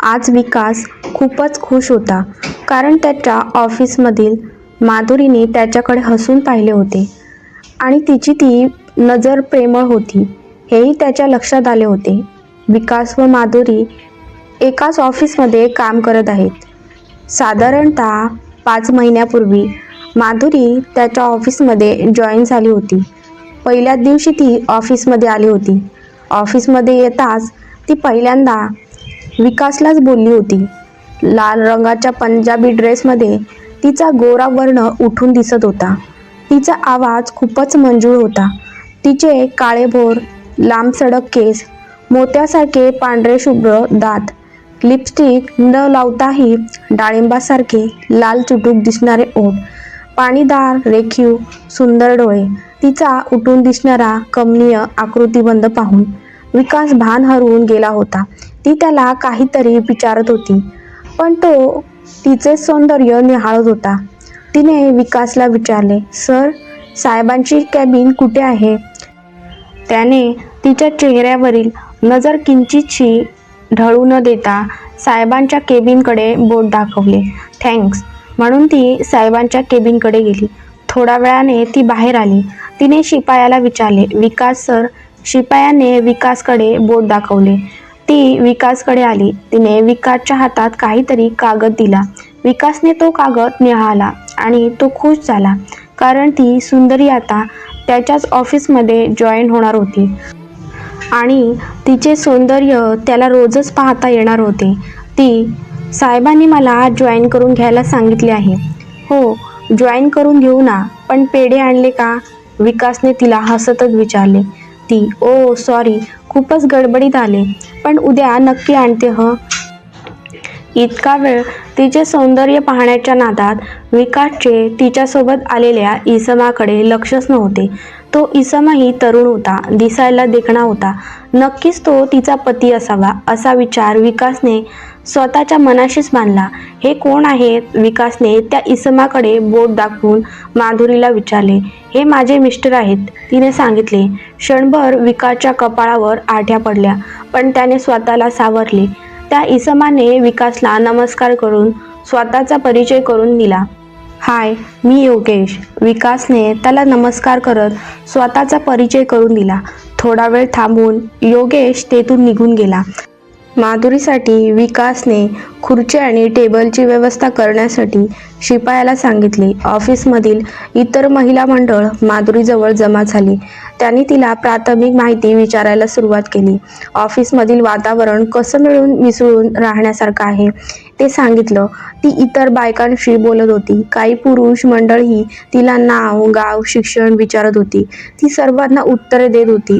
आज विकास खूपच खुश होता. कारण त्याच्या ऑफिसमधील माधुरीने त्याच्याकडे हसून पाहिले होते. आणि तिची ती नजर प्रेमळ होती. हेही त्याच्या लक्षात आले होते. विकास व माधुरी एकाच ऑफिसमध्ये काम करत आहेत. साधारणतः पाच महिन्यापूर्वी माधुरी त्याच्या ऑफिसमध्ये जॉईन झाली होती. पहिल्याच दिवशी ती ऑफिसमध्ये आली होती. ऑफिसमध्ये येताच ती पहिल्यांदा विकासलाच बोलली होती. लाल रंगाच्या पंजाबी ड्रेसमध्ये तिचा गोरा वर्ण उठून दिसत होता. तिचा आवाज खूपच मंजूळ होता. तिचे काळेभोर लांब सडक केस मोत्यासारखे पांढरे शुभ्र दात लिपस्टिक न लावताही डाळिंबासारखे लाल चुटूक दिसणारे ओठ पाणीदार रेखीव सुंदर डोळे तिचा उठून दिसणारा कमनीय आकृतीबंध पाहून विकास भान हरवून गेला होता. ती त्याला काहीतरी विचारत होती. पण तो तिचे सौंदर्य निहाळत होता. तिने विकासला विचारले सर साहेबांची कॅबिन कुठे आहे? त्याने तिच्या चेहऱ्यावरील नजर किंचितशी ढळू न देता साहेबांच्या केबिनकडे बोट दाखवले. थँक्स म्हणून ती साहेबांच्या केबिनकडे गेली. थोड्या वेळाने ती बाहेर आली. तिने शिपायाला विचारले विकास सर शिपायाने विकासकडे बोट दाखवले. ती विकासकडे आली. तिने विकासच्या हातात काहीतरी कागद दिला. विकासने तो कागद निहाळला आणि तो खुश झाला कारण ती सुंदरी आता त्याच्याच ऑफिसमध्ये जॉईन होणार होती. आणि तिचे सौंदर्य त्याला रोजच पाहता येणार होते. ती साहेबांनी मला जॉईन करून घ्यायला सांगितले आहे. हो जॉईन करून घेऊ ना पण पेढे आणले का? विकासने तिला हसतच विचारले. ती ओ सॉरी खूपच गडबडीत आले. पण उद्या नक्की आणते हं? इतका वेळ तिचे सौंदर्य पाहण्याच्या नादात विकासचे तिच्यासोबत आलेल्या इसमाकडे लक्षच नव्हते. तो इसमही तरुण होता दिसायला देखणा होता. नक्कीच तो तिचा पती असावा असा विचार विकासने स्वतःच्या मनाशीच मानला हे कोण आहेत विकासने त्या इसमाकडे बोट दाखवून माधुरीला विचारले. हे माझे मिस्टर आहेत तिने सांगितले. क्षणभर विकासच्या कपाळावर आठ्या पडल्या पण त्याने स्वतःला सावरले. त्या इसमाने विकासला नमस्कार करून स्वतःचा परिचय करून दिला. हाय मी योगेश. विकासने त्याला नमस्कार करत स्वतःचा परिचय करून दिला. थोडा वेळ थांबून योगेश तेथून निघून गेला. माधुरीसाठी विकासने खुर्ची आणि टेबलची व्यवस्था करण्यासाठी शिपायाला सांगितले. ऑफिसमधील इतर महिला मंडळ माधुरीजवळ जमा झाली. त्यांनी तिला प्राथमिक माहिती विचारायला सुरुवात केली. ऑफिसमधील वातावरण कसं मिळून मिसळून राहण्यासारखं आहे? ते सांगितलं. ती इतर बायकांशी बोलत होती. काही पुरुष मंडळही तिला नाव गाव शिक्षण विचारत होती. ती सर्वांना उत्तरे देत होती.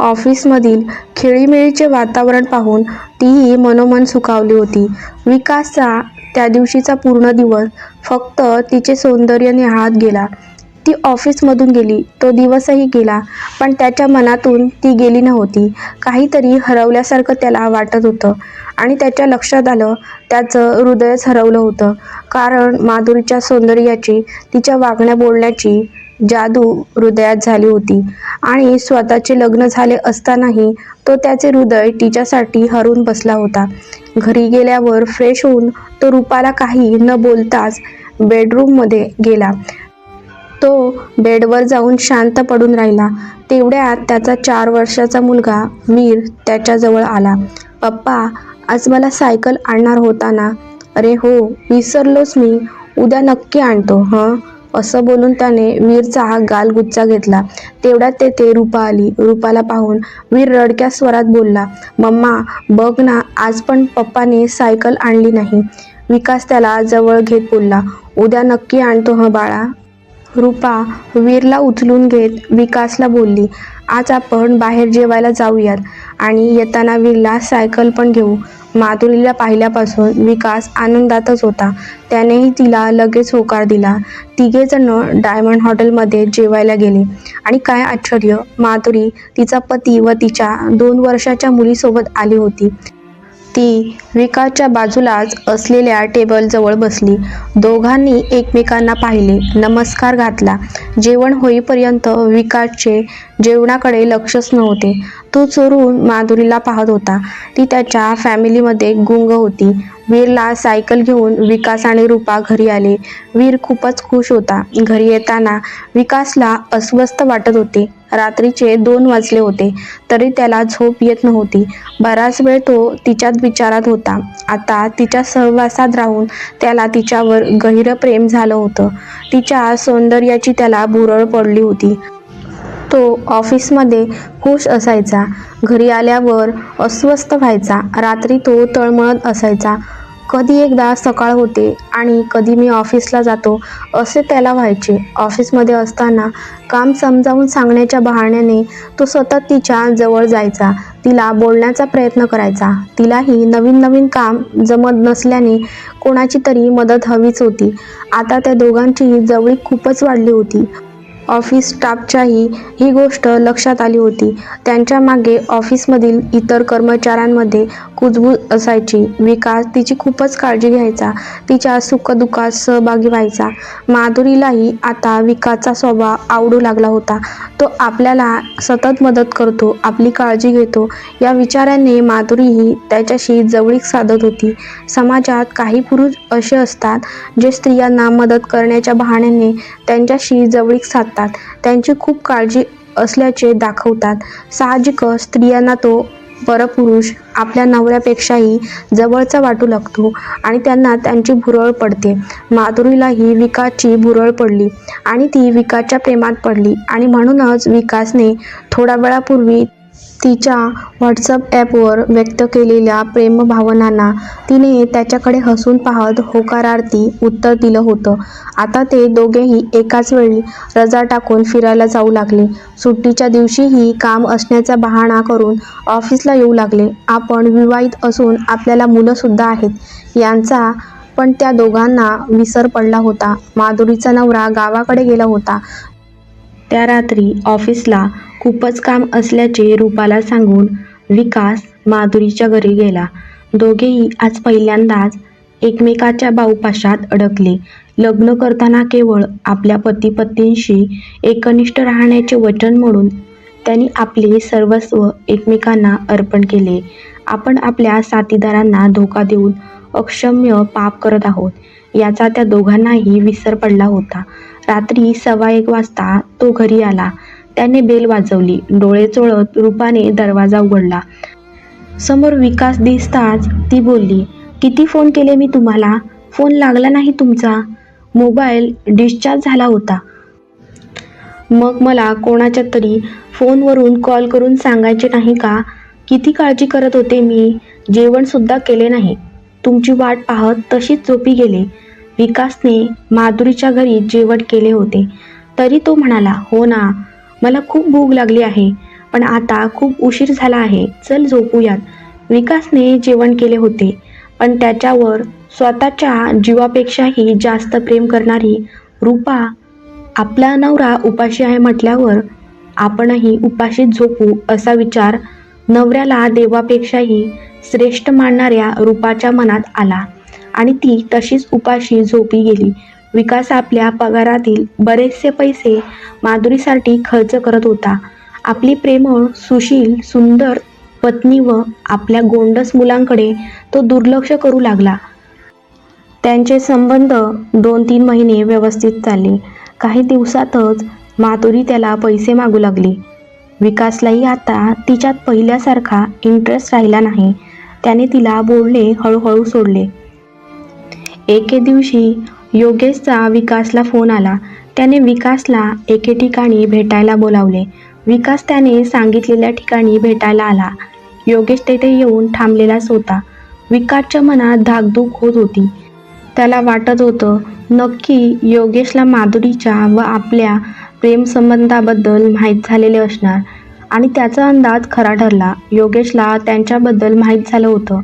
ऑफिसमधील खेळीमेळीचे वातावरण पाहून तीही मनोमन सुखावली होती. विकासचा त्या दिवशीचा पूर्ण दिवस फक्त तिचे सौंदर्य निहाळत गेला. ती ऑफिसमधून गेली. तो दिवसही गेला पण त्याच्या मनातून ती गेली नव्हती. काहीतरी हरवल्यासारखं त्याला वाटत होतं आणि त्याच्या लक्षात आलं त्याचं हृदयच हरवलं होतं. कारण माधुरीच्या सौंदर्याची तिच्या वागण्या बोलण्याची जादू हृदयात झाली होती. आणि स्वतःचे लग्न झाले असतानाही तो त्याचे हृदय तिच्यासाठी हरून बसला होता. घरी गेल्यावर फ्रेश होऊन तो रूपाला काही न बोलताच बेडरूममध्ये गेला. तो बेडवर जाऊन शांत पडून राहिला. तेवढ्यात त्याचा चार वर्षाचा मुलगा वीर त्याच्याजवळ आला. पप्पा आज मला सायकल आणणार होता ना? अरे हो विसरलोच मी. उद्या नक्की आणतो. हं? असं बोलून त्याने वीरचा हा गालगुच्चा घेतला. तेवढ्यात तेथे रूपा आली. रूपाला पाहून वीर रडक्या स्वरात बोलला मम्मा बघ ना आज पण पप्पाने सायकल आणली नाही. विकास त्याला जवळ घेत बोलला उद्या नक्की आणतो हं बाळा. रूपा वीरला उचलून घेत विकासला बोलली आज आपण बाहेर जेवायला जाऊयात आणि येताना वीरला सायकल पण घेऊ. माधुरीला पाहिल्यापासून विकास आनंदातच होता. त्यानेही तिला लगेच होकार दिला. तिघेजणं डायमंड हॉटेलमध्ये जेवायला गेले. आणि काय आश्चर्य माधुरी तिचा पती व तिच्या दोन वर्षाच्या मुलीसोबत आली होती. ती विकासच्या बाजूलाच असलेल्या टेबलजवळ बसली. दोघांनी एकमेकांना पाहिले. नमस्कार घातला. जेवण होईपर्यंत विकासचे जेवणाकडे लक्षच नव्हते. तो चोरून माधुरीला पाहत होता. ती त्याच्या फॅमिलीमध्ये गुंग होती. वीरला सायकल घेऊन विकास आणि रूपा घरी आले. वीर खूपच खुश होता. घरी येताना विकासला अस्वस्थ वाटत होते. रात्रीचे दोन वाजले होते. तरी त्याला झोप येत नव्हती. बराच वेळ तो तिच्यात विचारात होता. आता तिच्या सहवासात राहून त्याला तिच्यावर गहिरं प्रेम झालं होतं. तिच्या सौंदर्याची त्याला भुरळ पडली होती. तो ऑफिसमध्ये खुश असायचा. घरी आल्यावर अस्वस्थ व्हायचा. रात्री तो तळमळत असायचा. कधी एकदा सकाळ होते आणि कधी मी ऑफिसला जातो असे त्याला व्हायचे. ऑफिसमध्ये असताना काम समजावून सांगण्याच्या बहाण्याने तो सतत तिच्या जवळ जायचा. तिला बोलण्याचा प्रयत्न करायचा. तिलाही नवीन नवीन काम जमत नसल्याने कोणाची तरी मदत हवीच होती. आता त्या दोघांची जवळीक खूपच वाढली होती. ऑफिस स्टाफच्याही ही गोष्ट लक्षात आली होती. त्यांच्या मागे ऑफिसमधील इतर कर्मचाऱ्यांमध्ये कुजबूज असायची. विकास तिची खूपच काळजी घ्यायचा. तिच्या सुखदुःखात सहभागी व्हायचा. माधुरीलाही आता विकासचा स्वभाव आवडू लागला होता. तो आपल्याला सतत मदत करतो आपली काळजी घेतो. या विचाराने माधुरीही त्याच्याशी जवळीक साधत होती. समाजात काही पुरुष असे असतात जे स्त्रियांना मदत करण्याच्या बहाण्याने त्यांच्याशी जवळीक साधतात. त्यांची खूप काळजी असल्याचे दाखवतात. साहजिकच स्त्रियांना तो परपुरुष आपल्या नवऱ्यापेक्षाही जवळचा वाटू लागतो आणि त्यांना त्यांची भुरळ पडते. माधुरीलाही विकासची भुरळ पडली आणि ती विकासच्या प्रेमात पडली आणि म्हणूनच विकासने थोड्या वेळापूर्वी तिच्या व्हॉट्सअप ॲपवर व्यक्त केलेल्या प्रेमभावनांना तिने त्याच्याकडे हसून पाहत होकारार्थी उत्तर दिलं होतं. आता ते दोघेही एकाच वेळी रजा टाकून फिरायला जाऊ लागले. सुट्टीच्या दिवशीही काम असण्याचा बहाणा करून ऑफिसला येऊ लागले. आपण विवाहित असून आपल्याला मुलंसुद्धा आहेत. यांचा पण त्या दोघांना विसर पडला होता. माधुरीचा नवरा गावाकडे गेला होता. त्या रात्री ऑफिसला खूपच काम असल्याचे रूपाला सांगून विकास माधुरीच्या घरी गेला. दोघेही आज पहिल्यांदाच एकमेकाच्या बाऊपाशात अडकले. लग्न करताना केवळ आपल्या पती पत्नींशी एकनिष्ठ राहण्याचे वचन म्हणून त्यांनी आपले सर्वस्व एकमेकांना अर्पण केले. आपण आपल्या साथीदारांना धोका देऊन अक्षम्य पाप करत आहोत. याचा त्या दोघांनाही विसर पडला होता. रात्री सव्वा एक वाजता तो घरी आला. त्याने बेल वाजवली. डोळे चोळत रूपाने दरवाजा उघडला. समोर विकास दिसताच ती बोलली किती फोन केले मी तुम्हाला? फोन लागला नाही तुमचा? मोबाईल डिस्चार्ज झाला होता. मग मला कोणाच्या तरी फोनवरून कॉल करून सांगायचे नाही का? किती काळजी करत होते मी? जेवणसुद्धा केले नाही. तुमची वाट पाहत तशीच झोपी गेले. विकासने माधुरीच्या घरी जेवण केले होते. तरी तो म्हणाला हो ना मला खूप भूक लागली आहे पण आता खूप उशीर झाला आहे. चल झोपूयात. विकासने जेवण केले होते पण त्याच्यावर स्वतःच्या जीवापेक्षाही जास्त प्रेम करणारी रूपा आपला नवरा उपाशी आहे म्हटल्यावर आपणही उपाशीच झोपू असा विचार नवऱ्याला देवापेक्षाही श्रेष्ठ मानणाऱ्या रूपाच्या मनात आला. आणि ती तशीच उपाशी झोपी गेली. विकास आपल्या पगारातील बरेचसे पैसे माधुरीसाठी खर्च करत होता. आपली प्रेमळ सुशील सुंदर पत्नी व आपल्या गोंडस मुलांकडे तो दुर्लक्ष करू लागला. त्यांचे संबंध दोन तीन महिने व्यवस्थित चालले. काही दिवसातच माधुरी त्याला पैसे मागू लागली. विकासलाही आता तिच्यात पहिल्यासारखा इंटरेस्ट राहिला नाही. त्याने तिला बोलणे हळूहळू सोडले. एके दिवशी योगेशचा विकासला फोन आला. त्याने विकासला एके ठिकाणी भेटायला बोलावले. विकास त्याने सांगितलेल्या ठिकाणी भेटायला आला. योगेश तेथे येऊन थांबलेलाच होता. विकासच्या मनात धाकधूक होत होती. त्याला वाटत होतं नक्की योगेशला माधुरीच्या व आपल्या प्रेमसंबंधाबद्दल माहीत झालेले असणार. आणि त्याचा अंदाज खरा ठरला. योगेशला त्यांच्याबद्दल माहीत झालं होतं.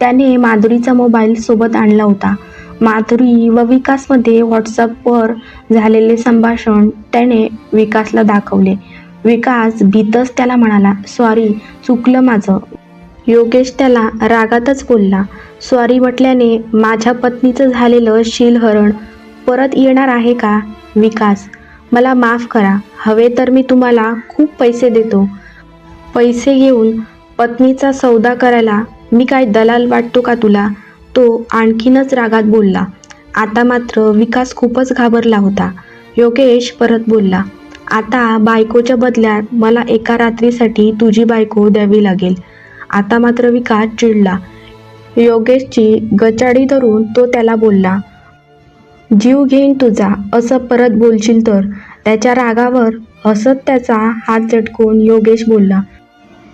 त्याने माधुरीचा मोबाईल सोबत आणला होता. माधुरी व विकासमध्ये व्हॉट्सअपवर झालेले संभाषण त्याने विकासला दाखवले. विकास भीतच त्याला म्हणाला सॉरी चुकलं माझं. योगेश त्याला रागातच बोलला. सॉरी म्हटल्याने माझ्या पत्नीचं झालेलं शीलहरण परत येणार आहे का विकास? मला माफ करा. हवे तर मी तुम्हाला खूप पैसे देतो. पैसे घेऊन पत्नीचा सौदा करायला मी काय दलाल वाटतो का तुला? तो आणखीनच रागात बोलला. आता मात्र विकास खूपच घाबरला होता. योगेश परत बोलला आता बायकोच्या बदल्यात मला एका रात्रीसाठी तुझी बायको द्यावी लागेल. आता मात्र विकास चिडला. योगेशची गचाडी धरून तो त्याला बोलला जीव घेईन तुझा असं परत बोलशील तर. त्याच्या रागावर हसत त्याचा हात झटकून योगेश बोलला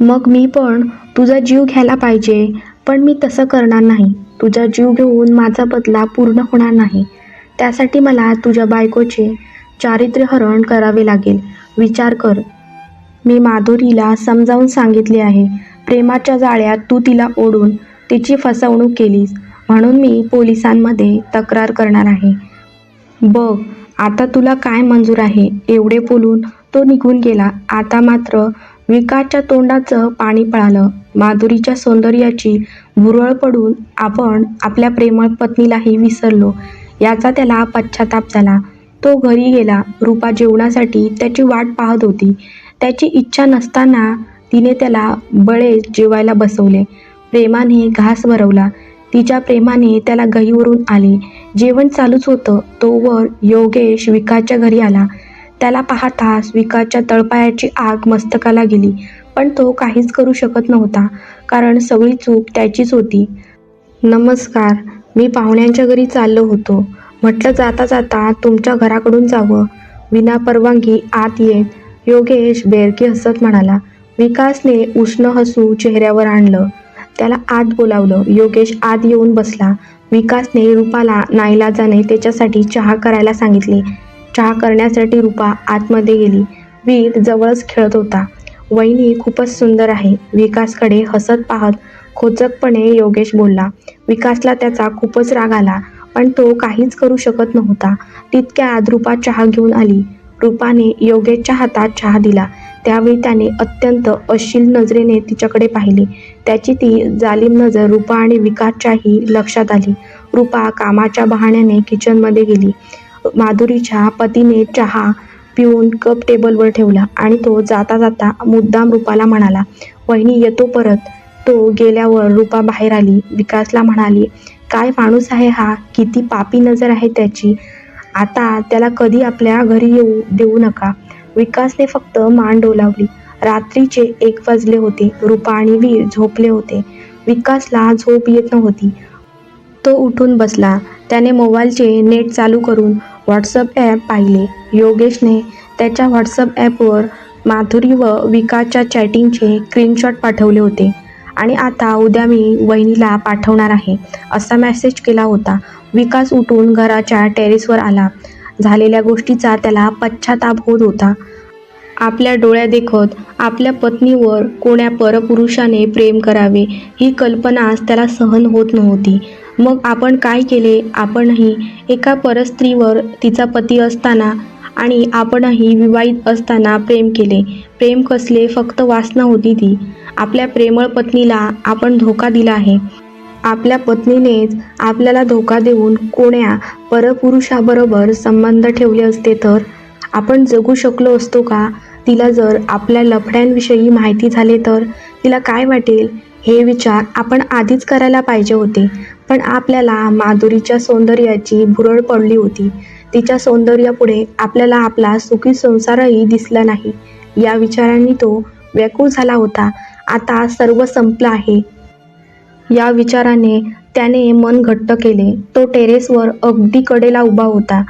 मग मी पण तुझा जीव घ्यायला पाहिजे पण मी तसं करणार नाही. तुझा जीव घेऊन माझा बदला पूर्ण होणार नाही. त्यासाठी मला तुझ्या बायकोचे चारित्र्यहरण करावे लागेल. विचार कर. मी माधुरीला समजावून सांगितले आहे. प्रेमाच्या जाळ्यात तू तिला ओढून तिची फसवणूक केलीस म्हणून मी पोलिसांमध्ये तक्रार करणार आहे. बघ आता तुला काय मंजूर आहे? एवढे बोलून तो निघून गेला. आता मात्र विकासच्या तोंडाचं पाणी पळालं. माधुरीच्या सौंदर्याची भुरळ पडून आपण आपल्या प्रेमळ पत्नीलाही विसरलो. याचा त्याला पश्चाताप झाला. तो घरी गेला. रूपा जेवणासाठी त्याची वाट पाहत होती. त्याची इच्छा नसताना तिने त्याला बळे जेवायला बसवले. प्रेमाने घास भरवला. तिच्या प्रेमाने त्याला गहीवरून आले. जेवण चालूच होतं. तोवर योगेश विकासच्या घरी आला. त्याला पाहताच विकासच्या तळपायाची आग मस्तकाला गेली पण तो काहीच करू शकत नव्हता कारण सगळी चूक त्याचीच होती. नमस्कार मी पाहुण्यांच्या घरी चाललो होतो. म्हटलं जाता जाता तुमच्या घराकडून जावं. विना परवानगी आत येत योगेश बेरकी हसत म्हणाला. विकासने उष्ण हसू चेहऱ्यावर आणलं. त्याला आत बोलावलं. योगेश आत येऊन बसला. विकासने रूपाला नाईलाजाने त्याच्यासाठी चहा करायला सांगितले. चहा करण्यासाठी रूपा आतमध्ये गेली. वीर जवळच खेळत होता. वहिनी खूपच सुंदर आहे. विकासकडे हसत पाहत खोचकपणे योगेश बोलला विकासला त्याचा खूपच राग आला पण तो काहीच करू शकत नव्हता. तितक्यात रूपा चहा घेऊन आली. रूपाने योगेशच्या हातात चहा दिला. त्यावेळी त्याने अत्यंत अश्लील नजरेने तिच्याकडे पाहिले. त्याची ती जालिम नजर रूपा आणि विकासच्याही लक्षात आली. रूपा कामाच्या बहाण्याने किचनमध्ये गेली. माधुरीच्या पतीने चहा पिऊन कप टेबलवर ठेवला आणि तो जाता जाता मुद्दाम रूपाला म्हणाला वहिनी येतो परत. तो गेल्यावर रूपा बाहेर आली विकासला म्हणाली काय माणूस आहे हा? किती पापी नजर आहे त्याची. आता त्याला कधी आपल्या घरी येऊ देऊ नका. विकासने फक्त मान डोलावली. रात्रीचे एक वाजले होते. रूपा आणि वीर झोपले होते. विकासला झोप येत नव्हती. तो उठून बसला. त्याने मोबाईलचे नेट चालू करून व्हॉट्सअप ॲप पाहिले. योगेशने त्याच्या व्हॉट्सअप ॲपवर माधुरी व विकासच्या चॅटिंगचे स्क्रीनशॉट पाठवले होते. आणि आता उद्या मी वहिनीला पाठवणार आहे असा मेसेज केला होता. विकास उठून घराच्या टेरेसवर आला. झालेल्या गोष्टीचा त्याला पश्चाताप होत होता. आपल्या डोळ्या देखत आपल्या पत्नीवर कोण्या परपुरुषाने प्रेम करावे ही कल्पनाच त्याला सहन होत नव्हती. मग आपण काय केले? आपणही एका परस्त्रीवर तिचा पती असताना आणि आपणही विवाहित असताना प्रेम केले. प्रेम कसले? फक्त वासना होती ती. आपल्या प्रेमळ पत्नीला आपण धोका दिला आहे. आपल्या पत्नीनेच आपल्याला धोका देऊन कोण्या परपुरुषाबरोबर संबंध ठेवले असते तर? आपण जगू शकलो असतो का? तिला जर आपल्या लफड्यांविषयी माहिती झाले तर? तिला काय वाटेल? हे विचार आपण आधीच करायला पाहिजे होते. पण आपल्याला माधुरीच्या सौंदर्याची भुरळ पडली होती. तिच्या सौंदर्यापुढे आपल्याला आपला सुखी संसारही दिसला नाही. या विचारांनी तो व्याकुळ झाला होता. आता सर्व संपलं आहे. या विचाराने त्याने मन घट्ट केले. तो टेरेसवर अगदी कडेला उभा होता.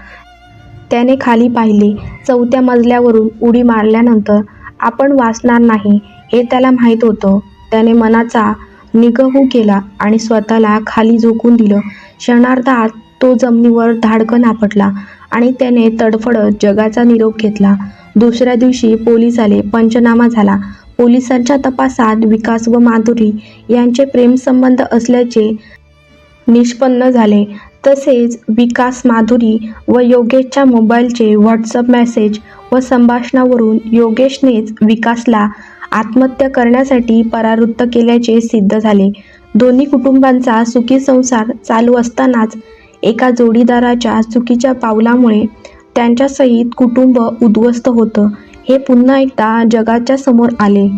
त्याने खाली पाहिले. चौथ्या मजल्यावरून उडी मारल्यानंतर आपण वाचणार नाही. हे त्याला माहीत होतं. त्याने मनाचा निगहू केला आणि स्वतःला खाली झोकून दिलं. क्षणार्धात तो जमिनीवर धाडकन आपटला आणि त्याने तडफडत जगाचा निरोप घेतला. दुसऱ्या दिवशी पोलीस आले. पंचनामा झाला. पोलिसांच्या तपासात विकास व माधुरी यांचे प्रेमसंबंध असल्याचे निष्पन्न झाले. तसेच विकास माधुरी व योगेशच्या मोबाईलचे व्हॉट्सअप मेसेज व संभाषणावरून योगेशनेच विकासला आत्महत्या करण्यासाठी परावृत्त केल्याचे सिद्ध झाले. दोन्ही कुटुंबांचा सुखी संसार चालू असतानाच एका जोडीदाराच्या चुकीच्या पावलामुळे त्यांच्यासहित कुटुंब उद्ध्वस्त होतं. हे पुन्हा एकदा जगाच्या समोर आले.